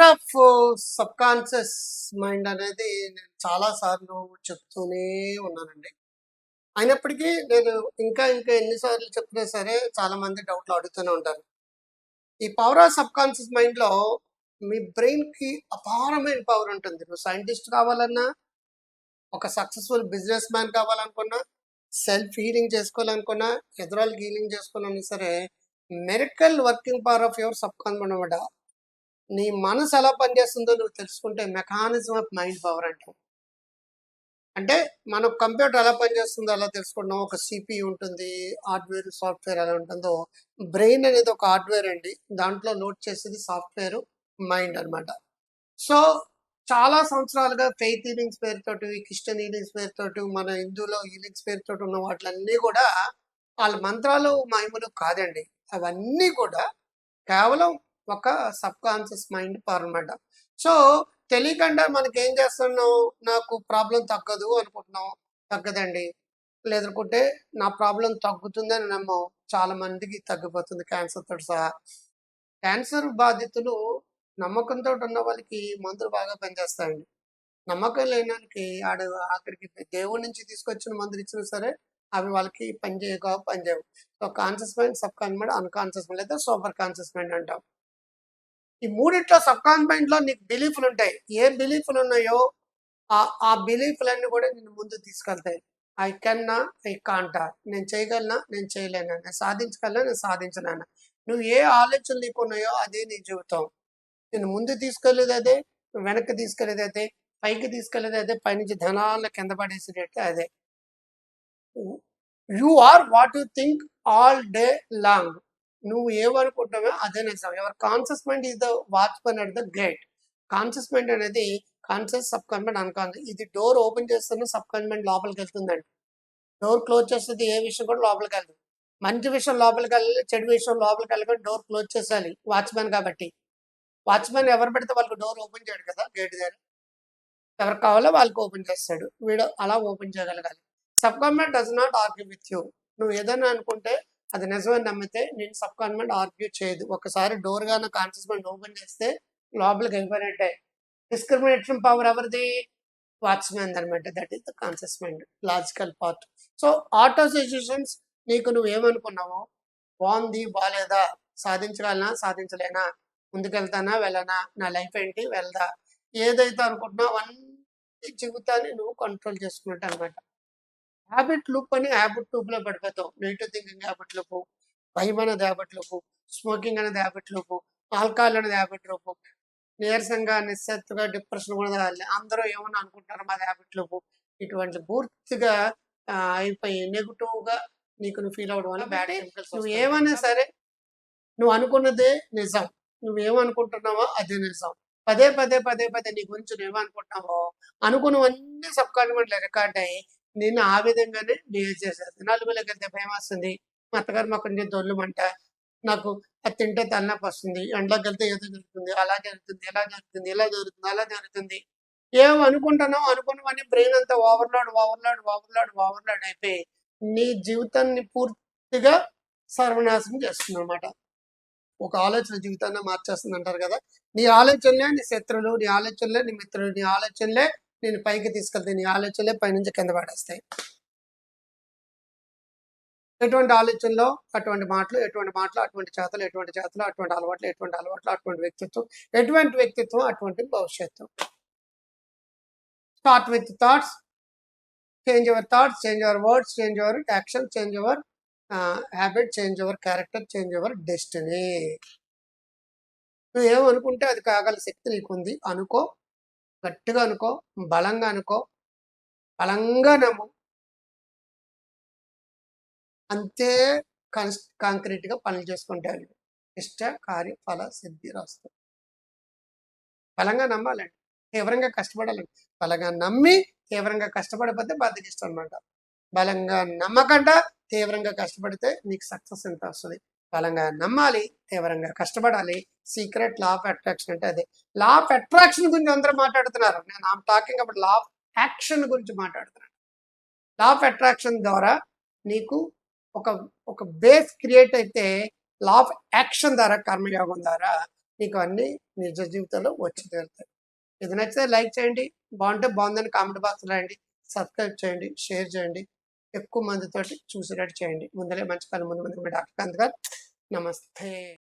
Power of subconscious mind అనేది నేను చాలా సార్లు చెప్తూనే ఉన్నానండి. అయినప్పటికీ నేను ఇంకా ఇంకా ఎన్నిసార్లు చెప్పినా సరే చాలా మంది డౌట్లు అడుగుతూనే ఉంటారు. ఈ పవర్ ఆఫ్ సబ్ కాన్షియస్ మైండ్లో మీ బ్రెయిన్కి అపారమైన పవర్ ఉంటుంది. నువ్వు సైంటిస్ట్ కావాలన్నా ఒక సక్సెస్ఫుల్ బిజినెస్ మ్యాన్ కావాలనుకున్నా సెల్ఫ్ హీలింగ్ చేసుకోవాలనుకున్నా ఎదురాళ్ళకి హీలింగ్ చేసుకోవాలన్నా సరే miracle working power of your subconscious అనమాట నీ మనసు ఎలా పనిచేస్తుందో నువ్వు తెలుసుకుంటే మెకానిజం ఆఫ్ మైండ్ పవర్ అంటాం అంటే మన కంప్యూటర్ ఎలా పనిచేస్తుందో అలా తెలుసుకుంటాం ఒక సిపియు ఉంటుంది హార్డ్వేర్ సాఫ్ట్వేర్ ఎలా ఉంటుందో. బ్రెయిన్ అనేది ఒక హార్డ్వేర్ అండి. దాంట్లో నోట్ చేసేది సాఫ్ట్వేర్ మైండ్ అన్నమాట. సో చాలా సంవత్సరాలుగా ఫెయిత్ హీలింగ్స్ పేరుతోటి క్రిస్టియన్ హీలింగ్స్ పేరుతోటి మన హిందూలో హీలింగ్స్ పేరుతోటి ఉన్న వాటిలన్నీ కూడా వాళ్ళ మంత్రాలు మహిమలు కాదండి. అవన్నీ కూడా కేవలం ఒక సబ్ కాన్షియస్ మైండ్ పవర్ అనమాట సో తెలియకుండా మనకి ఏం చేస్తున్నాం నాకు ప్రాబ్లం తగ్గదు అనుకుంటున్నాం తగ్గదండి. లేదనుకుంటే నా ప్రాబ్లం తగ్గుతుందని నమ్మం. చాలా మందికి తగ్గిపోతుంది క్యాన్సర్ తోటి సహా. క్యాన్సర్ బాధితులు నమ్మకంతో ఉన్న వాళ్ళకి మందులు బాగా పనిచేస్తాయండి. నమ్మకం లేని వాళ్ళకి ఆడ అక్కడికి దేవుడి నుంచి తీసుకొచ్చిన మందులు ఇచ్చినా సరే అవి వాళ్ళకి పనిచేయక పనిచేయవు. So conscious mind subconscious mind unconscious mind లేదా సూపర్ కాన్షియస్ మైండ్ అంటాం. ఈ మూడిట్లో సబ్ కాన్షియస్లో నీకు బిలీఫ్లు ఉంటాయి. ఏ బిలీఫ్లు ఉన్నాయో ఆ ఆ బిలీఫ్లన్నీ కూడా నేను ముందు తీసుకెళ్తాయి. ఐ కెన్నా ఐ కాంటా. నేను చేయగలనా? నేను చేయలేనా? నేను సాధించగలనా? నేను సాధించలేనా? నువ్వు ఏ ఆలోచనలు నీకు ఉన్నాయో అదే నీ జీవితం. నేను ముందు తీసుకెళ్ళేది అదే వెనక్కి తీసుకెళ్ళేది అదే పైకి తీసుకెళ్ళేది అదే పైనుంచి ధనాల కింద పడేసేటట్టు అదే. You are what you think all day long. నువ్వు ఏమనుకుంటున్నావో అదే నిజం your conscious mind is the watchman at the gate conscious mind అనేది కాన్షియస్ సబ్ కాన్మెంట్ అన్కాన్షియస్ ఇది డోర్ ఓపెన్ చేస్తేనే సబ్ కాన్మెంట్ లోపలికి వెళ్తుందండి. డోర్ క్లోజ్ చేస్తుంది ఏ విషయం కూడా లోపలికి వెళ్తుంది మంచి విషయం లోపలికి వెళ్ళాలి చెడు విషయం లోపలికి వెళ్ళకుండా డోర్ క్లోజ్ చేసేయాలి. వాచ్మెన్ కాబట్టి. వాచ్మెన్ ఎవరు పెడితే వాళ్ళకి డోర్ ఓపెన్ చేయడు కదా గేట్ దగ్గర. ఎవరు కావాలో వాళ్ళకి ఓపెన్ చేస్తాడు. వీడు అలా ఓపెన్ చేయగలగాలి. Subconscious does not argue with you నువ్వు ఏదైనా అనుకుంటే అది నిజమని నమ్మితే నేను సబ్ కాన్మెంట్ ఆర్గ్యూ చేయదు. ఒకసారి డోర్ గాన కాన్షియస్ మైండ్ ఓపెన్ చేస్తే లోపలికి వెళ్ళిపోయినట్టే. డిస్క్రిమినేషన్ పవర్ ఎవరిది? వాచ్మెన్ అనమాట that is the conscious mind logical part so auto situations నీకు నువ్వు ఏమనుకున్నావో? బాగుంది బాగాలేదా సాధించగలనా? సాధించలేనా? ముందుకెళ్తానా? వెళ్ళనా? నా లైఫ్ ఏంటి? వెళ్దా? ఏదైతే అనుకుంటున్నావు అన్ని జీవితాన్ని నువ్వు కంట్రోల్ చేసుకున్నట్టు అనమాట హ్యాబిట్ లూప్ అని హ్యాబిట్ లూప్లో పడిపోతావు నెగిటివ్ థింకింగ్ హ్యాబిట్ లూపు భయం అనేది హ్యాబిట్ లూపు స్మోకింగ్ అనేది హ్యాబిట్ లూపు ఆల్కహాల్ అనేది హ్యాబిట్ లూపు నీరసంగా నిస్సత్తుగా డిప్రెషన్ కూడా అందరూ ఏమన్నా అనుకుంటారు మాది హ్యాబిట్ లూపు ఇటువంటి పూర్తిగా అయిపోయి నెగిటివ్గా నీకు నువ్వు ఫీల్ అవడం వల్ల బ్యాడ్ కెమికల్స్ నువ్వు ఏమైనా సరే నువ్వు అనుకున్నదే నిజం. నువ్వేమనుకుంటున్నావో అదే నిజం. పదే పదే పదే పదే నీ గురించి నువ్వేమనుకుంటున్నావో అనుకున్నవన్నీ సబ్ కాన్ఫిడెంట్ రికార్డ్ అయ్యి నేను ఆ విధంగానే బిహేవ్ చేశాను నలుగురికి వెళ్తే భయం వస్తుంది. మా అత్తగారు మాకు కొంచెం దొల్లుమంట నాకు అది తింటే తలనొప్పి వస్తుంది. ఎండలోకి వెళ్తే ఏదో జరుగుతుంది. అలా జరుగుతుంది ఇలా జరుగుతుంది ఇలా జరుగుతుంది అలా జరుగుతుంది. ఏం అనుకుంటున్నావు? అనుకున్నవన్నీ బ్రెయిన్ అంతా ఓవర్లోడ్ ఓవర్లోడ్ ఓవర్లోడ్ ఓవర్లోడ్ అయిపోయి నీ జీవితాన్ని పూర్తిగా సర్వనాశనం చేస్తుంది అనమాట ఒక ఆలోచన జీవితాన్ని మార్చేస్తుంది అంటారు కదా. నీ ఆలోచనలే నీ శత్రులు నీ ఆలోచనలే నీ మిత్రులు నీ ఆలోచనలే నేను పైకి తీసుకెళ్తే నీ ఆలోచనలే పైనుంచి కింద పడేస్తాయి. ఎటువంటి ఆలోచనలో అటువంటి మాటలు ఎటువంటి మాటలు అటువంటి చేతలు ఎటువంటి చేతలు అటువంటి అలవాట్లు ఎటువంటి అలవాట్లు అటువంటి వ్యక్తిత్వం ఎటువంటి వ్యక్తిత్వం అటువంటి భవిష్యత్తు. Start with thoughts change your thoughts change your words change your action change your habit change your character change your destiny నువ్వు ఏమనుకుంటే అది కాగల శక్తి నీకుంది అనుకో. గట్టిగా అనుకో బలంగా అనుకో బలంగా నమ్ము. అంతే కాన్స్ కాంక్రీట్గా పనులు చేసుకుంటారు. ఇష్ట కార్య ఫల సిద్ధి రాస్తారు బలంగా నమ్మాలండి. తీవ్రంగా కష్టపడాలండి. బలంగా నమ్మి తీవ్రంగా కష్టపడిపోతే బద్దకిష్టం అనమాట బలంగా నమ్మకంట తీవ్రంగా కష్టపడితే నీకు సక్సెస్ ఎంత వస్తుంది? బలంగా నమ్మాలి తీవ్రంగా కష్టపడాలి. సీక్రెట్ లా ఆఫ్ అట్రాక్షన్ అంటే అదే. లా ఆఫ్ అట్రాక్షన్ గురించి అందరూ మాట్లాడుతున్నారు. నేను ఆమె టాకింగ్ అప్పుడు లా ఆఫ్ యాక్షన్ గురించి మాట్లాడుతున్నాను. లా ఆఫ్ అట్రాక్షన్ ద్వారా నీకు ఒక ఒక బేస్ క్రియేట్ అయితే లా ఆఫ్ యాక్షన్ ద్వారా కర్మయోగం ద్వారా నీకు అన్ని నిజ జీవితంలో వచ్చి తీరుతాయి. ఇది నచ్చితే లైక్ చేయండి. బాగుంటే బాగుందని కామెంట్ బాక్స్ రాయండి. సబ్స్క్రైబ్ చేయండి. షేర్ చేయండి. ఎక్కువ మందితోటి చూసేటట్టు చేయండి. ముందలే మంచి కాలం ముందు ముందు డాక్టర్ కాంత్ గారు నమస్తే.